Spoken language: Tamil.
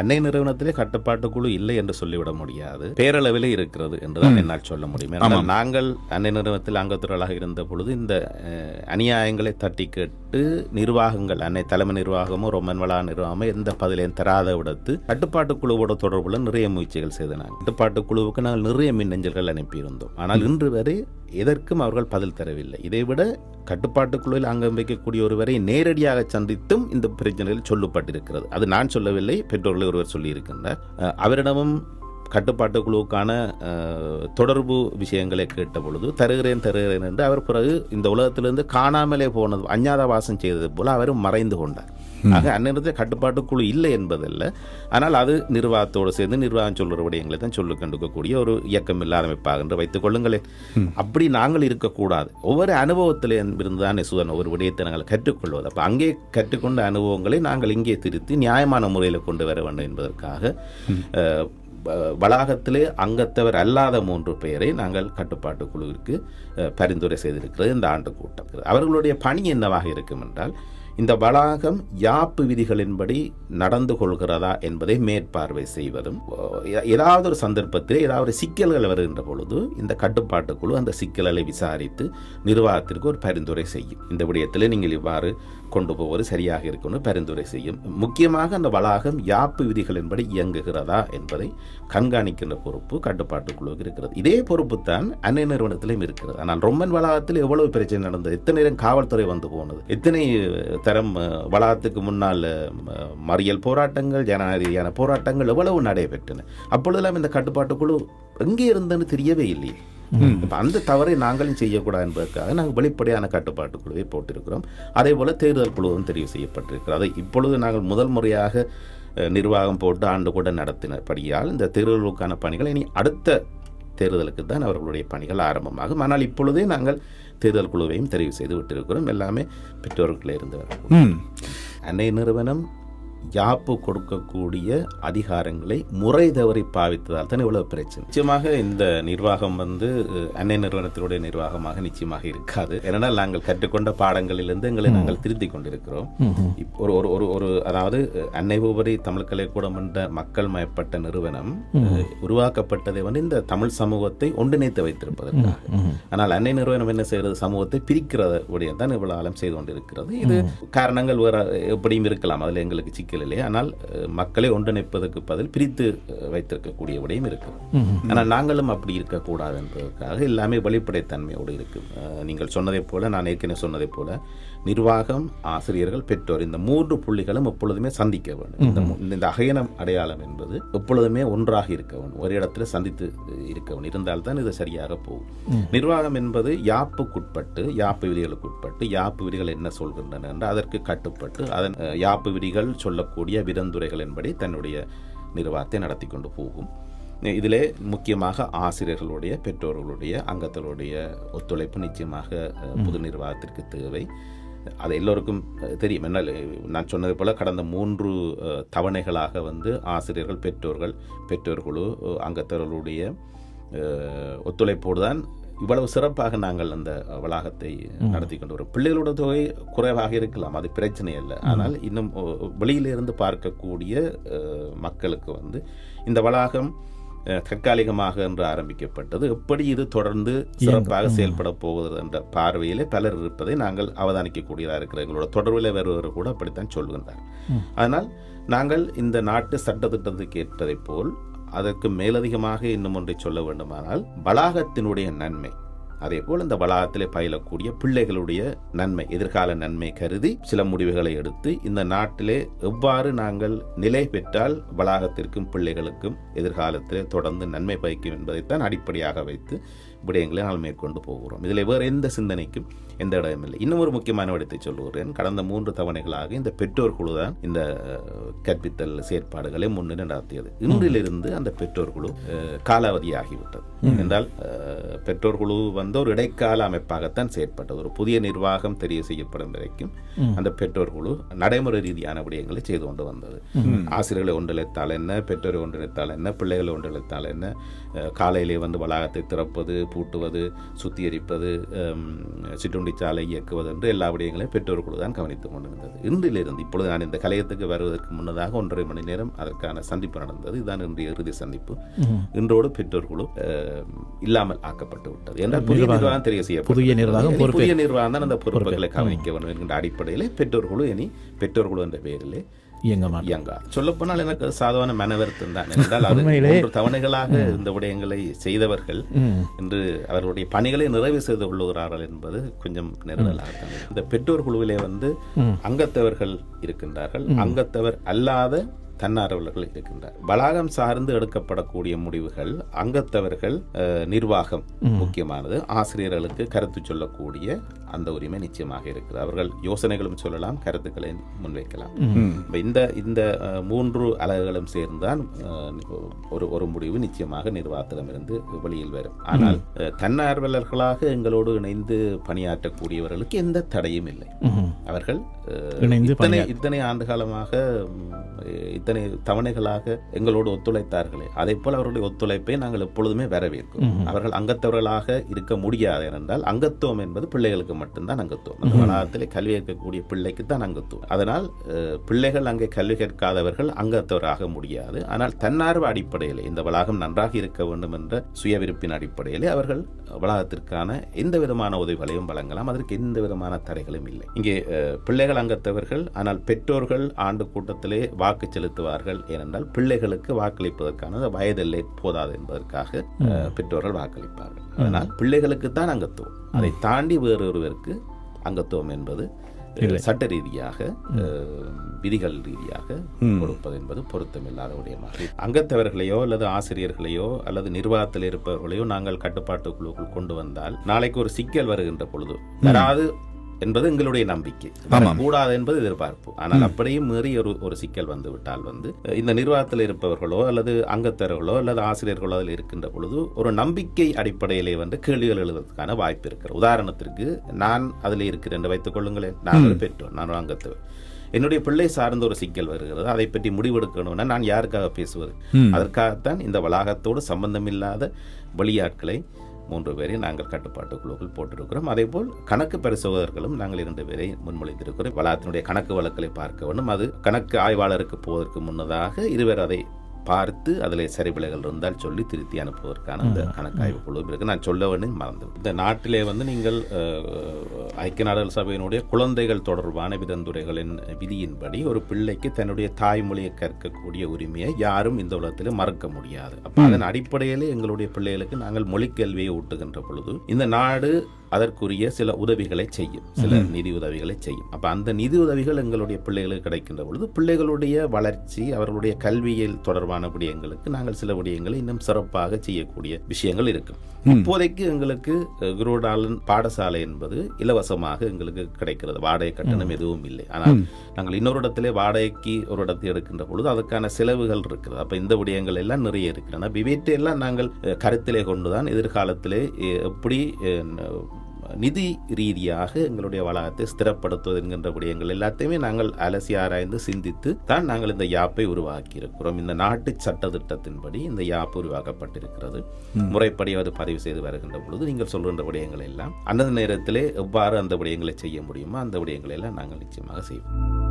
அன்னை நிறுவனத்திலே கட்டுப்பாட்டு குழு இல்லை என்று சொல்லிவிட முடியாது. பேரளவிலே இருக்கிறது என்றுதான் என்னால் சொல்ல முடியும். நாங்கள் அன்னை நிறுவனத்தில் அங்கத்துறைகளாக இருந்த பொழுது இந்த அநியாயங்களை தட்டி கேட்டு நிர்வாகங்கள் அன்னை தலைமை நிர்வாகமோ ரொமன் வளா நிர்வாகமோ எந்த பதிலையும் தராத விடத்து கட்டுப்பாட்டு குழுவோட தொடர்புல நிறைய முயற்சிகள் செய்தனாங்க. கட்டுப்பாட்டு குழுவுக்கு நாங்கள் நிறைய மின்னஞ்சல்கள் அனுப்பியிருந்தோம். ஆனால் இன்று வரை எதற்கும் அவர்கள் பதில் தரவில்லை. இதைவிட கட்டுப்பாட்டுக்குழுவில் அங்கம் வைக்கக்கூடிய ஒருவரை நேரடியாக சந்தித்தும் இந்த பிரச்சனையில் சொல்லப்பட்டிருக்கிறது. அது நான் சொல்லவில்லை பெற்றோர்கள் ஒருவர் சொல்லியிருக்கின்றார். அவரிடமும் கட்டுப்பாட்டு குழுவுக்கான தொடர்பு விஷயங்களை கேட்ட பொழுது தருகிறேன் தருகிறேன் என்று அவர் பிறகு இந்த உலகத்திலிருந்து காணாமலே போனது அஞ்ஞாத வாசம் செய்தது போல அவரும் மறைந்து கொண்டார். ஆக அந்நேரத்தில் கட்டுப்பாட்டு குழு இல்லை என்பதல்ல. ஆனால் அது நிர்வாகத்தோடு சேர்ந்து நிர்வாகம் சொல்கிற விடயங்களை தான் சொல்லு கண்டுக்கக்கூடிய ஒரு இயக்கம் இல்லாத அமைப்பாக என்று வைத்துக் கொள்ளுங்களேன். அப்படி நாங்கள் இருக்கக்கூடாது. ஒவ்வொரு அனுபவத்தில் இருந்து தான் சுதன் ஒவ்வொரு விடயத்தை நாங்கள் கற்றுக்கொள்வது. அப்போ அங்கே கற்றுக்கொண்ட அனுபவங்களை நாங்கள் இங்கே திருத்தி நியாயமான முறையில் கொண்டு வர வேண்டும் என்பதற்காக வளாகத்திலே அங்கத்தவர் அல்லாத மூன்று பேரை நாங்கள் கட்டுப்பாட்டு குழுவிற்கு பரிந்துரை செய்திருக்கிறது இந்த ஆண்டு கூட்டம். அவர்களுடைய பணி என்னவாக இருக்கும் என்றால் இந்த வளாகம் யாப்பு விதிகளின்படி நடந்து கொள்கிறதா என்பதை மேற்பார்வை செய்வதும் ஏதாவது ஒரு சந்தர்ப்பத்தில் ஏதாவது ஒரு சிக்கல்கள் வருகின்ற பொழுது இந்த கட்டுப்பாட்டு குழு அந்த சிக்கல்களை விசாரித்து நிர்வாகத்திற்கு ஒரு பரிந்துரை செய்யும். இந்த விடயத்தில் நீங்கள் இவ்வாறு கொண்டு போவது சரியாக இருக்கும்னு பரிந்துரை செய்யும். முக்கியமாக அந்த வளாகம் யாப்பு விதிகளின்படி இயங்குகிறதா என்பதை கண்காணிக்கின்ற பொறுப்பு கட்டுப்பாட்டு குழுவுக்கு இருக்கிறது. இதே பொறுப்பு தான் அன்னை நிறுவனத்திலும் இருக்கிறது. ஆனால் ரொம்பன் வளாகத்தில் எவ்வளவு பிரச்சனை நடந்தது? எத்தனை நேரம் காவல்துறை வந்து போனது? எத்தனை தரம் வளாகத்துக்கு முன்னால் மறியல் போராட்டங்கள் ஜனநாயக போராட்டங்கள் எவ்வளவு நடைபெற்றன? அப்பொழுதெல்லாம் இந்த கட்டுப்பாட்டு குழு எங்கே இருந்தன்னு தெரியவே இல்லையே. அந்த தவறை நாங்களும் செய்யக்கூடாது என்பதற்காக நாங்கள் வெளிப்படையான கட்டுப்பாட்டு குழுவை போட்டிருக்கிறோம். அதே போல தேர்தல் குழுவும் தெரிவு செய்யப்பட்டிருக்கிறது. இப்பொழுது நாங்கள் முதல் முறையாக நிர்வாகம் போட்டு ஆண்டு கூட நடத்தினபடியால் இந்த தேர்தலுக்கான பணிகள் இனி அடுத்த தேர்தலுக்கு தான் அவர்களுடைய பணிகள் ஆரம்பமாகும். ஆனால் இப்பொழுதே நாங்கள் தேர்தல் குழுவையும் தெரிவு செய்து விட்டிருக்கிறோம். எல்லாமே பெற்றோர்களே இருந்து வரக்கூடிய ம். அன்னை நிறுவனம் யாப்பு கொடுக்கக்கூடிய அதிகாரங்களை முறை தவறி பாவித்ததால் தான் இவ்வளவு பிரச்சனை. நிச்சயமாக இந்த நிர்வாகம் வந்து அன்னை நிறுவனத்தினுடைய நிர்வாகமாக நிச்சயமாக இருக்காது. ஏனென்றால் நாங்கள் கற்றுக்கொண்ட பாடங்களிலிருந்து எங்களை நாங்கள் திருத்திக் கொண்டிருக்கிறோம். ஒரு ஒரு ஒரு ஒரு அதாவது அன்னை உபரி தமிழ் கலைக்கூடம் என்ற மக்கள் மயப்பட்ட நிறுவனம் உருவாக்கப்பட்டதை வந்து இந்த தமிழ் சமூகத்தை ஒன்றிணைத்து வைத்திருப்பதற்காக. ஆனால் அன்னை நிறுவனம் என்ன செய்கிறது? சமூகத்தை பிரிக்கிறது உடைய தான் இவ்வளவு காலம் செய்து கொண்டிருக்கிறது. இது காரணங்கள் வேற எப்படியும் இருக்கலாம். அதில் எங்களுக்கு சிக்கல் இல்லை ஆனால் மக்களை ஒன்றிணைப்பதற்கு பதில் பிரித்து வைத்திருக்கக்கூடிய விடையும் இருக்குது ஆனால் நாங்களும் அப்படி இருக்கக்கூடாது என்பதற்காக எல்லாமே வெளிப்படைத்தன்மையோடு இருக்கு அஹ், நீங்கள் சொன்னதைப் போல நான் ஏற்கனவே சொன்னதைப் போல நிர்வாகம் ஆசிரியர்கள் பெற்றோர் இந்த மூன்று புள்ளிகளும் எப்பொழுதுமே சந்திக்க வேண்டும். இந்த இந்த அகையனம் அடையாளம் என்பது எப்பொழுதுமே ஒன்றாக இருக்க வேண்டும். ஒரு இடத்துல சந்தித்து அஹ், இருக்க வேண்டும். இருந்தால்தான் இது சரியாக போகும். நிர்வாகம் என்பது யாப்புக்குட்பட்டு யாப்பு விதிகளுக்கு உட்பட்டு யாப்பு விதிகள் என்ன சொல்கின்றன என்று அதற்கு கட்டுப்பட்டு அதன் யாப்பு விதிகள் சொல்லக்கூடிய விதந்துரைகளின்படி தன்னுடைய நிர்வாகத்தை நடத்தி கொண்டு போகும். இதிலே முக்கியமாக ஆசிரியர்களுடைய பெற்றோர்களுடைய அங்கத்தவருடைய ஒத்துழைப்பு நிச்சயமாக புது நிர்வாகத்திற்கு தேவை. அது எல்லோருக்கும் தெரியும். என்ன நான் சொன்னது போல கடந்த மூன்று தவணைகளாக வந்து ஆசிரியர்கள் பெற்றோர்கள் பெற்றோர் குழு அஹ், அங்கத்தவர்களுடைய ஒத்துழைப்போடு தான் இவ்வளவு சிறப்பாக நாங்கள் அந்த வளாகத்தை நடத்தி கொண்டு வரோம். பிள்ளைகளோட தொகை குறைவாக இருக்கலாம் அது பிரச்சனை இல்லை ஆனால் இன்னும் வெளியிலிருந்து பார்க்கக்கூடிய மக்களுக்கு வந்து இந்த வளாகம் தற்காலிகமாக என்று ஆரம்பிக்கப்பட்டது. எப்படி இது தொடர்ந்து சிறப்பாக செயல்பட போகிறது என்ற பார்வையிலே பலர் இருப்பதை நாங்கள் அவதானிக்கக்கூடியதாக இருக்கிறது. எங்களோட தொடர்பில் வருவர் கூட அப்படித்தான் சொல்கின்றார். அதனால் நாங்கள் இந்த நாட்டு சட்டத்திட்டத்துக்கு ஏற்றதைப் போல் அதற்கு மேலதிகமாக இன்னும் ஒன்றை சொல்ல வேண்டுமானால் வளாகத்தினுடைய நன்மை. அதே போல் இந்த வளாகத்தில் பயிலக்கூடிய பிள்ளைகளுடைய நன்மை எதிர்கால நன்மை கருதி சில முடிவுகளை எடுத்து இந்த நாட்டிலே எவ்வாறு நாங்கள் நிலை பெற்றால் வளாகத்திற்கும் பிள்ளைகளுக்கும் எதிர்காலத்தில் தொடர்ந்து நன்மை பயக்கும் என்பதைத்தான் அடிப்படையாக வைத்து விடயங்களை நாங்கள் மேற்கொண்டு போகிறோம். இதில் வேறு எந்த சிந்தனைக்கும் எந்த இடமில்லை இன்னும் ஒரு முக்கியமான விடயத்தை சொல்லுகிறேன். கடந்த மூன்று தவணைகளாக இந்த பெற்றோர் குழு தான் இந்த கற்பித்தல் செயற்பாடுகளை முன்னின்று நடத்தியது. இன்றிலிருந்து அந்த பெற்றோர் குழு காலாவதியாகிவிட்டது. என்றால் பெற்றோர் குழு வந்து ஒரு இடைக்கால அமைப்பாகத்தான் செயற்பட்டது. ஒரு புதிய நிர்வாகம் தெரிய செய்யப்படும் வரைக்கும் அந்த பெற்றோர் குழு நடைமுறை ரீதியான விடயங்களை செய்து கொண்டு வந்தது. ஆசிரியர்களை ஒன்றிழைத்தால் என்ன பெற்றோரை ஒன்றிணைத்தால் என்ன பிள்ளைகளை ஒன்றிணைத்தால் என்ன காலையிலே வந்து வளாகத்தை திறப்பது பூட்டுவது சுத்திகரிப்பது ஹம், சிற்றுண்டிச்சாலை இயக்குவது என்று எல்லா விடயங்களையும் பெற்றோர் குழு தான் கவனித்துக் கொண்டிருந்தது. இன்றிலிருந்து இப்பொழுது நான் இந்த கலையத்துக்கு வருவதற்கு முன்னதாக ஒன்றரை மணி நேரம் அதற்கான சந்திப்பு நடந்தது. இதுதான் இன்றைய இறுதி சந்திப்பு. இன்றோடு பெற்றோர் குழு இல்லாமல் ஆக்கப்பட்டு விட்டது. என்றால் புதிய நிர்வாகம் தெரிய செய்யப்பட்டது. புதிய நிர்வாகம் புதிய நிர்வாகம் தான் அந்த பொறுப்புகளை கவனிக்க வேண்டும் என்கின்ற அடிப்படையிலே பெற்றோர் குழு இனி பெற்றோர் குழு என்ற பெயரிலே இயங்க இயங்கா. சொல்லப்போனால் எனக்கு சாதாரண மனவருத்தம் தான். என்றால் அது தவணைகளாக இந்த விடயங்களை செய்தவர்கள் இன்று அவர்களுடைய பணிகளை நிறைவு செய்து கொள்ளுகிறார்கள் என்பது கொஞ்சம் நெருடலாக. இந்த பெற்றோர் குழுவிலே வந்து அங்கத்தவர்கள் இருக்கின்றார்கள். அங்கத்தவர் அல்லாத தன்னார்வலர்கள் இருக்கின்றார். வளாகம் சார்ந்து எடுக்கப்படக்கூடிய முடிவுகள் அங்கத்தவர்கள் நிர்வாகம் முக்கியமானது. ஆசிரியர்களுக்கு கருத்து சொல்லக்கூடிய அந்த உரிமை நிச்சயமாக இருக்குது. அவர்கள் யோசனைகளும் சொல்லலாம் கருத்துக்களை முன்வைக்கலாம். இப்ப இந்த இந்த மூன்று அலகுகளும் சேர்ந்தான் ஒரு ஒரு முடிவு நிச்சயமாக நிர்வாகத்திடமிருந்து வெளியில் வரும். ஆனால் தன்னார்வலர்களாக எங்களோடு இணைந்து பணியாற்றக்கூடியவர்களுக்கு எந்த தடையும் இல்லை. அவர்கள் இத்தனை இத்தனை ஆண்டு காலமாக இத்தனை தவணைகளாக எங்களோடு ஒத்துழைத்தார்களே. அதே போல் அவர்களுடைய ஒத்துழைப்பை நாங்கள் எப்பொழுதுமே வரவேற்கிறோம் அவர்கள் அங்கத்தவர்களாக இருக்க முடியாது என்றால் அங்கத்துவம் என்பது பிள்ளைகளுக்கு மட்டும்தான் அங்கத்துவம். அந்த வளாகத்திலே கல்வி கற்கக்கூடிய பிள்ளைக்கு தான் அங்கத்துவம். அதனால் பிள்ளைகள் அங்கே கல்வி கற்காதவர்கள் அங்கத்தவராக முடியாது. ஆனால் தன்னார்வ அடிப்படையில் இந்த வளாகம் நன்றாக இருக்க வேண்டும் என்ற சுயவிருப்பின் அடிப்படையிலே அவர்கள் வளாகத்திற்கான எந்த விதமான உதவிகளையும் வழங்கலாம். அதற்கு எந்த விதமான தடைகளும் இல்லை. இங்கே பிள்ளைகள் அங்கத்தவர்கள் ஆனால் பெற்றோர்கள் ஆண்டு கூட்டத்திலே வாக்கு செலுத்துவார்கள். ஏனென்றால் பிள்ளைகளுக்கு வாக்களிப்பதற்கான வயதில்லை போதாது என்பதற்காக பெற்றோர்கள் வாக்களிப்பார்கள். அதனால் பிள்ளைகளுக்கு தான் அங்கத்துவம். அதை தாண்டி வேறொருவருக்கு அங்கத்துவம் என்பது சட்ட ரீதியாக விதிகள் ரீதியாக கொடுப்பது என்பது பொருத்தமில்லாத விடயமாக அங்கத்தவர்களையோ அல்லது ஆசிரியர்களையோ அல்லது நிர்வாகத்தில் இருப்பவர்களையோ நாங்கள் கட்டுப்பாட்டுக்குள்ளுக்குள் கொண்டு வந்தால் நாளைக்கு ஒரு சிக்கல் வருகின்ற பொழுது வராது என்பது எங்களுடைய நம்பிக்கை. கூடாது என்பது எதிர்பார்ப்பு. ஆனால் அப்படியும் மீறி ஒரு ஒரு சிக்கல் வந்து விட்டால் வந்து இந்த நிர்வாகத்தில் இருப்பவர்களோ அல்லது அங்கத்தவர்களோ அல்லது ஆசிரியர்களோ அதில் இருக்கின்ற பொழுது ஒரு நம்பிக்கை அடிப்படையிலே வந்து கேள்விகள் எழுதுவதற்கான வாய்ப்பு இருக்கிறது. உதாரணத்திற்கு நான் அதில் இருக்கிறேன் என்று வைத்துக் கொள்ளுங்களேன். நான் ஒரு பெற்றோர் நான் அங்கத்தவர். என்னுடைய பிள்ளை சார்ந்த ஒரு சிக்கல் வருகிறது. அதை பற்றி முடிவெடுக்கணும்னா நான் யாருக்காக பேசுவது? அதற்காகத்தான் இந்த வளாகத்தோடு சம்பந்தமில்லாத வெளியாட்களை மூன்று பேரை நாங்கள் கட்டுப்பாட்டுக்குழுக்கள் போட்டிருக்கிறோம். அதேபோல் கணக்கு பரிசோதகர்களும் நாங்கள் இரண்டு பேரை முன்மொழிந்திருக்கிறோம். வளாகத்தினுடைய கணக்கு வழக்கலை பார்க்க வேண்டும். அது கணக்கு ஆய்வாளருக்கு போவதற்கு முன்னதாக இருவர் அதை பார்த்து அதில் சரிபிழைகள் இருந்தால் சொல்லி திருத்தி அனுப்புவதற்கான அந்த கணக்காய்வு குழு இருக்கு. நான் சொல்ல வேண்டும் மறந்து இந்த நாட்டிலே வந்து நீங்கள் ஐக்கிய நாடுகள் சபையினுடைய குழந்தைகள் தொடர்பான விதந்துரைகளின் விதியின்படி ஒரு பிள்ளைக்கு தன்னுடைய தாய்மொழியை கற்கக்கூடிய உரிமையை யாரும் இந்த உலகத்தில் மறக்க முடியாது. அப்ப அதன் அடிப்படையிலே எங்களுடைய பிள்ளைகளுக்கு நாங்கள் மொழிக்கல்வியை ஊட்டுகின்ற பொழுது இந்த நாடு அதற்குரிய சில உதவிகளை செய்யும். சில நிதி உதவிகளை செய்யும். அப்ப அந்த நிதி உதவிகள் எங்களுடைய பிள்ளைகளுக்கு கிடைக்கின்ற பொழுது பிள்ளைகளுடைய வளர்ச்சி அவர்களுடைய கல்வியில் தொடர்பான விடயங்களுக்கு நாங்கள் சில விடயங்களை இன்னும் சிறப்பாக செய்யக்கூடிய விஷயங்கள் இருக்கும். இப்போதைக்கு எங்களுக்கு குருடாலன் பாடசாலை என்பது இலவசமாக எங்களுக்கு கிடைக்கிறது. வாடகை கட்டணம் எதுவும் இல்லை. ஆனால் நாங்கள் இன்னொரு இடத்திலே வாடகைக்கு ஒரு இடத்தை எடுக்கின்ற பொழுது அதுக்கான செலவுகள் இருக்கிறது. அப்ப இந்த விடயங்கள் எல்லாம் நிறைய இருக்கிறன இவற்றை எல்லாம் நாங்கள் கருத்திலே கொண்டுதான் எதிர்காலத்திலே எப்படி நிதி ரீதியாக எங்களுடைய வளாகத்தை ஸ்திரப்படுத்துவது என்கின்ற விடயங்கள் எல்லாத்தையுமே நாங்கள் அலசி ஆராய்ந்து சிந்தித்து தான் நாங்கள் இந்த யாப்பை உருவாக்கி இருக்கிறோம் இந்த நாட்டு சட்ட திட்டத்தின்படி இந்த யாப்பு உருவாக்கப்பட்டிருக்கிறது. முறைப்படி அது பதிவு செய்து வருகின்ற பொழுது நீங்கள் சொல்கின்ற விடயங்கள் எல்லாம் அந்த நேரத்திலே எவ்வாறு அந்த விடயங்களை செய்ய முடியுமோ அந்த விடயங்களை எல்லாம் நாங்கள் நிச்சயமாக செய்வோம்.